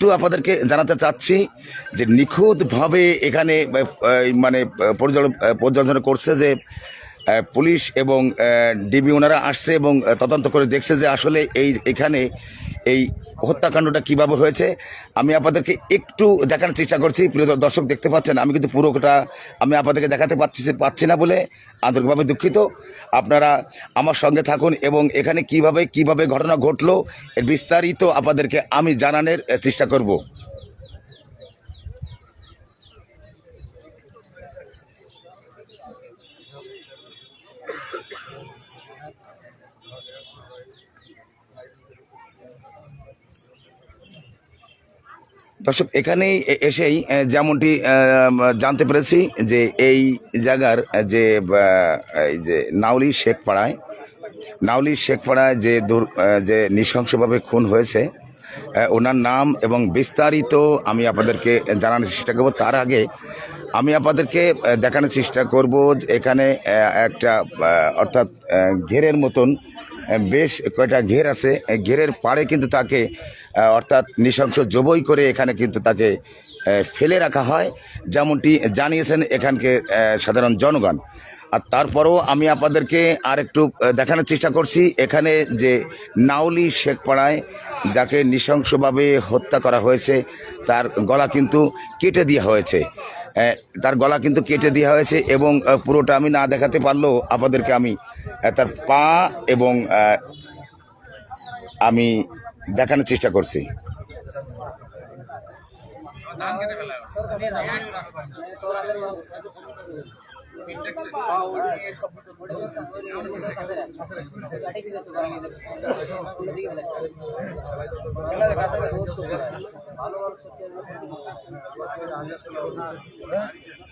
একটু আপনাদেরকে জানাতে চাচ্ছি যে নিখুঁতভাবে এখানে মানে পর্যালোচনা করছে যে পুলিশ এবং ডিবি ওনারা আসছে এবং তদন্ত করে দেখছে যে আসলে এই, এখানে এই হত্যাকাণ্ডটা কীভাবে হয়েছে? আমি আপনাদেরকে একটু দেখানোর চেষ্টা করছি। প্রিয় দর্শক দেখতে পাচ্ছেন, আমি কিন্তু পুরোটা আমি আপনাদেরকে দেখাতে পাচ্ছি পাচ্ছি না বলে আন্তরিকভাবে দুঃখিত। আপনারা আমার সঙ্গে থাকুন এবং এখানে কীভাবে কীভাবে ঘটনা ঘটলো, এর বিস্তারিত আপনাদেরকে আমি জানানোর চেষ্টা করব। দর্শক, এখানেই এসেই যেমনটি জানতে পেরেছি যে এই জায়গার যে এই যে নাউলি শেখপাড়ায় নাউলি শেখপাড়ায় যে দুর যে নৃশংসভাবে খুন হয়েছে ওনার নাম এবং বিস্তারিত আমি আপনাদেরকে জানানোর চেষ্টা করব। তার আগে আমি আপনাদেরকে দেখানোর চেষ্টা করব এখানে একটা অর্থাৎ ঘেরের মতন বেশ কয়টা ঘের আছে। ঘেরের পাড়ে কিন্তু তাকে অর্থাৎ নৃশংস জবই করে এখানে কিন্তু তাকে ফেলে রাখা হয়। যেমনটি জানিয়েছেন এখানকে সাধারণ জনগণ। আর তারপরেও আমি আপনাদেরকে আর একটু দেখানোর চেষ্টা করছি। এখানে যে নাউলি শেখপাড়ায় যাকে নৃশংসভাবে হত্যা করা হয়েছে, তার গলা কিন্তু কেটে দেওয়া হয়েছে। তার গলা কিন্তু কেটে দেওয়া হয়েছে এবং পুরোটা আমি না দেখাতে পারলেও আপনাদেরকে আমি তার পা এবং আমি দেখানোর চেষ্টা করছি।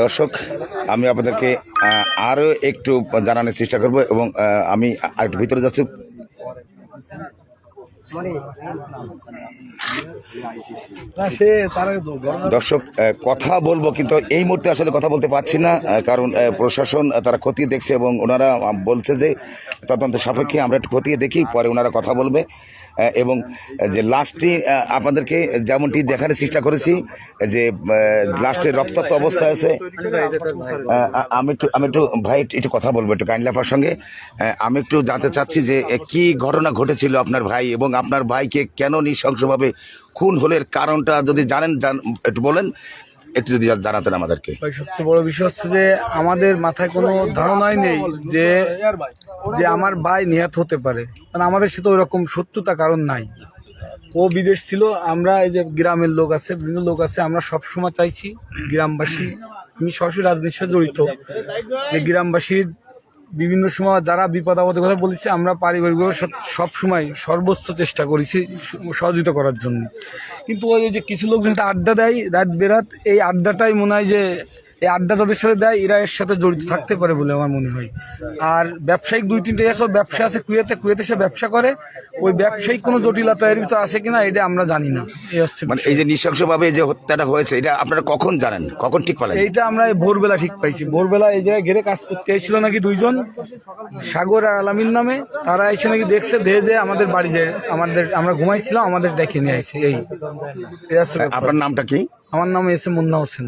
দর্শক আমি আপনাদেরকে আরও একটু জানানোর চেষ্টা করব এবং আমি আর একটু ভিতরে যাচ্ছি। দর্শক কথা বলব, কিন্তু এই মুহূর্তে আসলে কথা বলতে পারছি না কারণ প্রশাসন তারা খতিয়ে দেখছে এবং ওনারা বলছে যে তদন্ত সাপেক্ষে আমরা একটু খতিয়ে দেখি, পরে ওনারা কথা বলবে। এবং যে লাস্টটি আপনাদেরকে যেমনটি দেখানোর চেষ্টা করেছি, যে লাস্টে রক্তাক্ত অবস্থায় আছে। আমি একটু আমি একটু, ভাই, একটু- কথা বলব একটু কাইন্ডলি আপনার সঙ্গে আমি একটু জানতে চাচ্ছি যে কি ঘটনা ঘটেছিল আপনার ভাই এবং আপনার ভাইকে কেন নৃশংসভাবে খুন হলের কারণটা যদি জানেন, জান- একটু বলেন, একটু যদি জানাতেন আমাদেরকে। সবচেয়ে বড় বিষয় হচ্ছে যে আমাদের মাথায় কোনো ধারণাই নেই যে যে আমার ভাই নিহত হতে পারে। কারণ আমাদের সাথে ওই রকম শত্রুতা কারণ নাই। ও বিদেশ ছিল, আমরা এই যে গ্রামের লোক আছে, বিভিন্ন লোক আছে, আমরা সব সময় চাইছি গ্রামবাসী, আমি সরাসরি রাজনীতির সাথে জড়িত। যে গ্রামবাসীর বিভিন্ন সময় যারা বিপদ আপদের কথা বলেছে, আমরা পারিবারিকভাবে সব সময় সর্বোচ্চ চেষ্টা করেছি সহযোগিতা করার জন্য। কিন্তু ওই যে কিছু লোক যেটা আড্ডা দেয়, রাত বেরাত, এই আড্ডাটাই মনে হয় যে এই আড্ডা যাদের সাথে দেয় এরা এর সাথে জড়িত থাকতে পারে বলে আমার মনে হয়। আর ব্যবসায়িক দুই তিনটে আছে ব্যবসা আছে কুয়েতে কুয়েতে সে ব্যবসা করে। ওই ব্যবসায়িক কোনো জটিলতা এর ভিতরে আছে কিনা এটা আমরা জানি না। এই হচ্ছে মানে এই যে নৃশংসভাবে যে হত্যাটা হয়েছে এটা আপনারা কখন জানেন? কখন ঠিক পেলেন? এইটা আমরা ভোরবেলা ঠিক পাইছি। ভোরবেলা এই জায়গায় ঘেরে কাজ করতে এসেছিল নাকি দুইজন সাগর আর আলামিন নামে। তারা এসে নাকি দেখছে দেহে যে আমাদের বাড়ি যে আমাদের আমরা ঘুমাইছিলাম আমাদের ডেকে নিয়ে আইছে এই এই আপনার নামটা কি? আমার নাম এসে মুন্না হোসেন।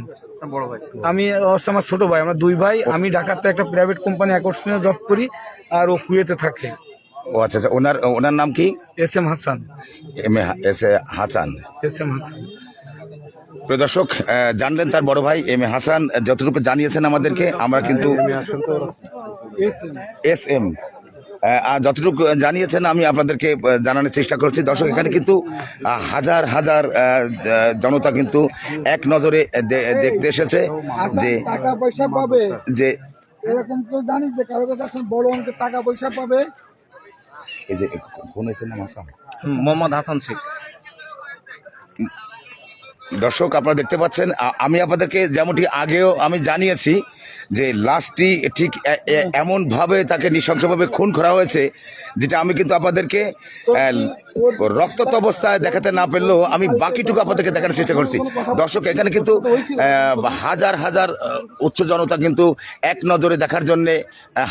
আমি ও হচ্ছে আমার ছোট ভাই আমরা দুই ভাই। আমি ঢাকাতে একটা প্রাইভেট কোম্পানি অ্যাকর্ডসমিনে জব করি আর ও কুয়েতে থাকে। ও আচ্ছা আচ্ছা ওনার ওনার নাম কি? S M Hasan. M S A Hasan. S M Hasan. প্রিয় দর্শক জানলেন তার বড় ভাই এম এ হাসান। যতটুকু জানিয়েছেন আমাদেরকে আমরা কিন্তু এস এম। যতটুকু জানিয়েছেন আমি আপনাদেরকে জানানোর চেষ্টা করছি। দর্শক এখানে কিন্তু হাজার হাজার জনতা কিন্তু এক নজরে দে- দেখতে এসেছে যে টাকা পয়সা পাবে যে এরকম তো জানিস যে কারও কাছে বড় অঙ্কের টাকা পয়সা পাবে? এই যে কোন নাম আসাম মোহাম্মদ হাসান শেখ। দর্শক আপনারা দেখতে পাচ্ছেন আমি আপনাদেরকে যেমনটি আগেও আমি জানিয়েছি যে লাশটি ঠিক এমনভাবে তাকে নৃশংসভাবে খুন করা হয়েছে যেটা আমি কিন্তু আপনাদেরকে আহ, রক্তাক্ত অবস্থায় দেখাতে না পারলেও আমি বাকিটুকু আপনাদেরকে দেখানোর চেষ্টা করছি। দর্শক এখানে কিন্তু হাজার হাজার উচ্চ জনতা কিন্তু এক নজরে দেখার জন্য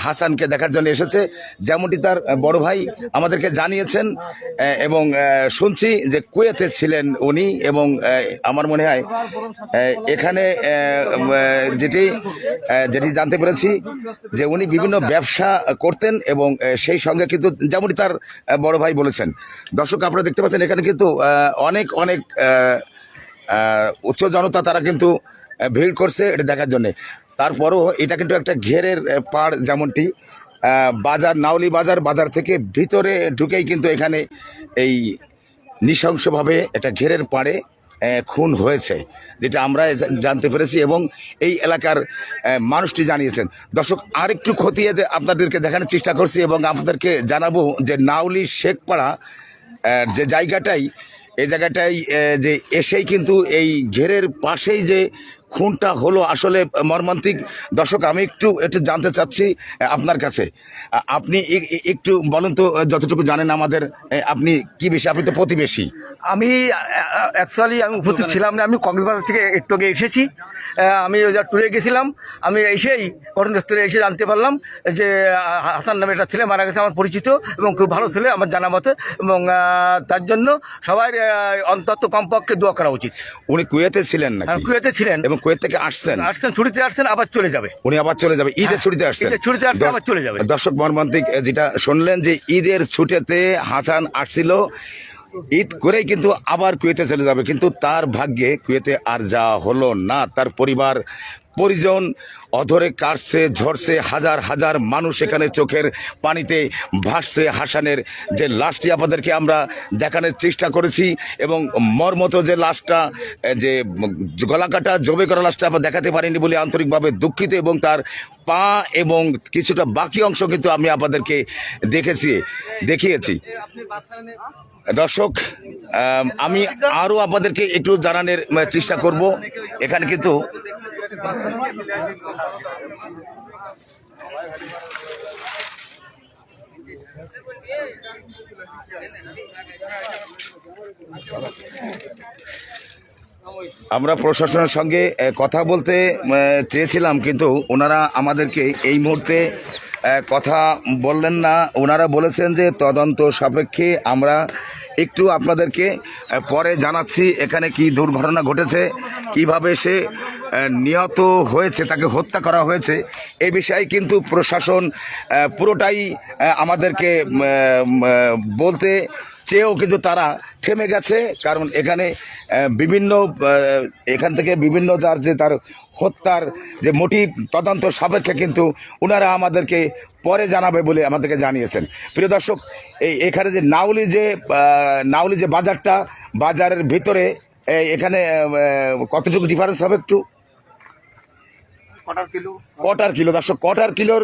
হাসানকে দেখার জন্য এসেছে। যেমনটি তার বড় ভাই আমাদেরকে জানিয়েছেন এবং শুনছি যে কুয়েতে ছিলেন উনি এবং আমার মনে হয় এখানে যেটি যেটি জানতে পেরেছি যে উনি বিভিন্ন ব্যবসা করতেন এবং সেই সঙ্গে কিন্তু যেমনটি তার বড় ভাই বলেছেন। দর্শক, আপনারা দেখতে পাচ্ছেন এখানে কিন্তু অনেক অনেক উচ্চ জনতা তারা কিন্তু ভিড় করছে এটা দেখার জন্যে। তারপরও এটা কিন্তু একটা ঘেরের পাড় যেমনটি বাজার, নাওলি বাজার বাজার থেকে ভিতরে ঢুকেই কিন্তু এখানে এই নৃশংসভাবে একটা ঘেরের পাড়ে খুন হয়েছে, যেটা আমরা জানতে পেরেছি এবং এই এলাকার মানুষটি জানিয়েছেন। দর্শক, আরেকটু খতিয়ে আপনাদেরকে দেখানোর চেষ্টা করছি এবং আপনাদেরকে জানাব যে নাউলি শেখপাড়া যে জায়গাটাই এই জায়গাটাই যে এসেই কিন্তু এই ঘেরের পাশেই যে খুনটা হলো আসলে মর্মান্তিক। দর্শক আমি একটু একটু জানতে চাচ্ছি আপনার কাছে। আপনি একটু বলুন তো যতটুকু জানেন আমাদের আপনি কি বেশি আপনি তো প্রতিবেশী। আমি অ্যাকচুয়ালি আমি উপস্থিত ছিলাম না আমি কক্সবাজার থেকে একটু আগে এসেছি। আমি ওই যে ট্যুরে গেছিলাম আমি এসেই ঘটনাস্থলে এসে জানতে পারলাম যে হাসান নামে একটা ছেলে মারা গেছে আমার পরিচিত এবং খুব ভালো ছেলে আমার জানা মতে এবং তার জন্য সবাই অন্তত কমপক্ষে দোয়া করা উচিত। উনি কুয়েতে ছিলেন না কুয়েতে ছিলেন। এবং কুয়েত থেকে আসছেন। আসছেন ছুটিতে আসছেন আবার চলে যাবে। উনি আবার চলে যাবে ঈদের ছুটিতে আসছেন। ছুটিতে আসছেন আবার চলে যাবে। দর্শক মর্মান্তিক যেটা শুনলেন যে ঈদের ছুটিতে হাসান আসছিল ঈদ করেই কিন্তু আবার কুয়েতে চলে যাবে কিন্তু তার ভাগ্যে কুয়েতে আর যা হলো না। তার পরিবার পরিজন অধরে কাটছে, ঝরছে, হাজার হাজার মানুষ এখানে চোখের পানিতে ভাসছে হাসানের। যে লাশটি আপনাদেরকে আমরা দেখানোর চেষ্টা করেছি এবং মর্মত যে লাশটা, যে গলাকাটা, জবে করা লাশটা আমরা দেখাতে পারিনি বলে আন্তরিকভাবে দুঃখিত এবং তার পা এবং কিছুটা বাকি অংশ কিন্তু আমি আপনাদেরকে দেখেছি, দেখিয়েছি। দর্শক, আমি আরও আপনাদেরকে একটু জানানোর চেষ্টা করব। এখানে কিন্তু আমরা প্রশাসনের সঙ্গে কথা বলতে চেয়েছিলাম, কিন্তু ওনারা আমাদেরকে এই মুহূর্তে কথা বললেন না। ওনারা বলেছেন যে তদন্ত সাপেক্ষে আমরা একটু আপনাদেরকে পরে জানাচ্ছি এখানে কি দুর্ঘটনা ঘটেছে, কীভাবে সে নিহত হয়েছে, তাকে হত্যা করা হয়েছে, এ বিষয়ে কিন্তু প্রশাসন পুরোটাই আমাদেরকে বলতে চেয়েও কিন্তু তারা থেমে গেছে কারণ এখানে বিভিন্ন এখান থেকে বিভিন্ন যার যে তার হত্যার যে মোটিভ তদন্ত সাপেক্ষে কিন্তু ওনারা আমাদেরকে পরে জানাবে বলে আমাদেরকে জানিয়েছেন। প্রিয় দর্শক এই এখানে যে নাউলি যে নাউলি যে বাজারটা বাজারের ভিতরে এখানে কতটুকু ডিফারেন্স হবে একটু? কটার কিলো? কটার কিলো? দর্শক কটার কিলোর